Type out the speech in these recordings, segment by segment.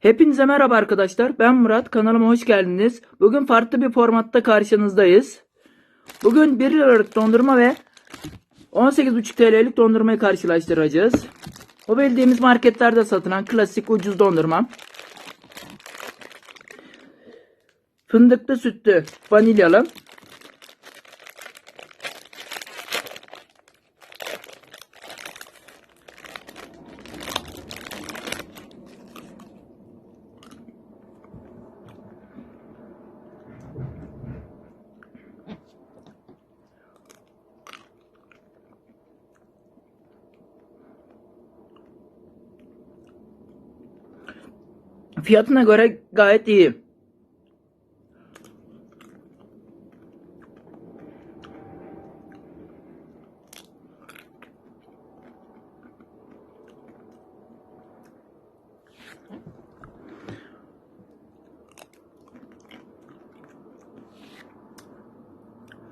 Hepinize merhaba arkadaşlar. Ben Murat. Kanalıma hoş geldiniz. Bugün farklı bir formatta karşınızdayız. Bugün 1 liralık dondurma ve 18,5 TL'lik dondurmayı karşılaştıracağız. O bildiğimiz marketlerde satılan klasik ucuz dondurma. Fındıklı sütlü vanilyalı. Fiyatına göre gayet iyi.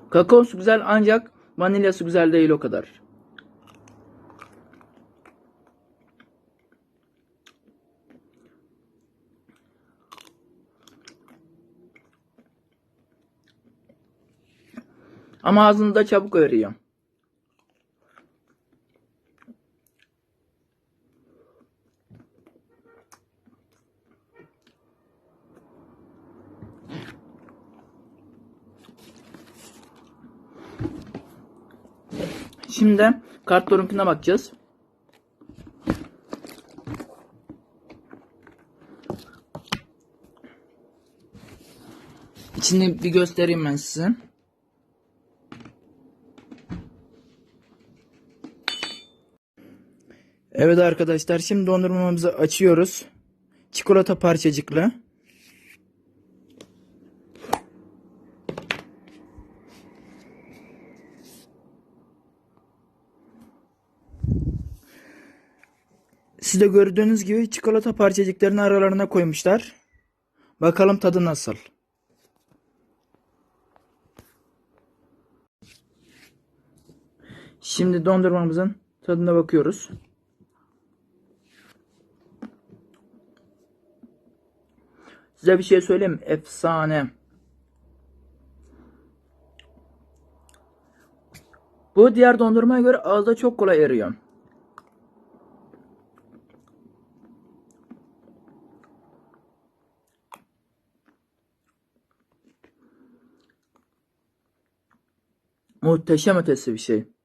Kakaosu güzel ancak vanilyası güzel değil o kadar. Ama ağzında çabuk eriyor. Şimdi kartlarınkine bakacağız. İçini bir göstereyim ben size. Evet arkadaşlar şimdi dondurmamızı açıyoruz. Çikolata parçacıklı. Siz de gördüğünüz gibi çikolata parçacıklarını aralarına koymuşlar. Bakalım tadı nasıl. Şimdi dondurmamızın tadına bakıyoruz. Size bir şey söyleyeyim? Efsane. Bu diğer dondurmaya göre ağızda çok kolay eriyor. Muhteşem ötesi bir şey.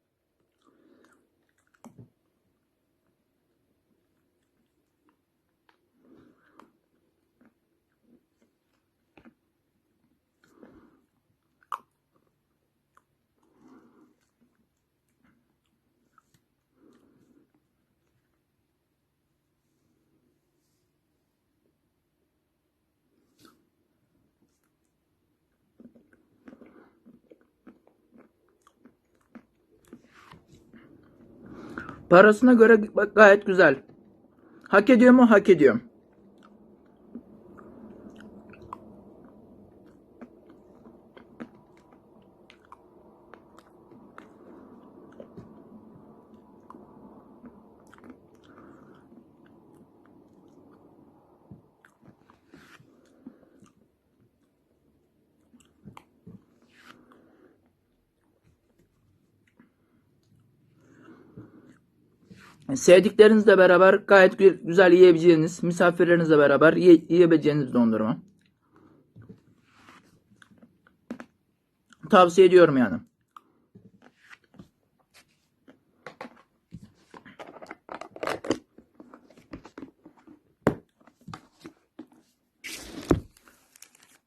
Parasına göre gayet güzel. Hak ediyor mu? Hak ediyor. Sevdiklerinizle beraber gayet gü- güzel yiyebileceğiniz, misafirlerinizle beraber ye- yiyebileceğiniz dondurma. Tavsiye ediyorum yani.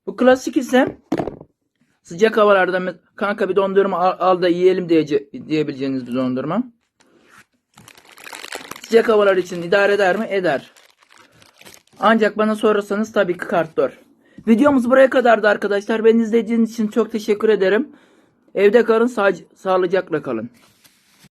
Bu klasik ise sıcak havalarda kanka bir dondurma al, al da yiyelim diyece- diyebileceğiniz bir dondurma. Sıcak havalar için idare eder mi? Eder. Ancak bana sorarsanız tabii ki kartlar. Videomuz buraya kadardı arkadaşlar. Beni izlediğiniz için çok teşekkür ederim. Evde kalın, sağ- sağlıcakla kalın.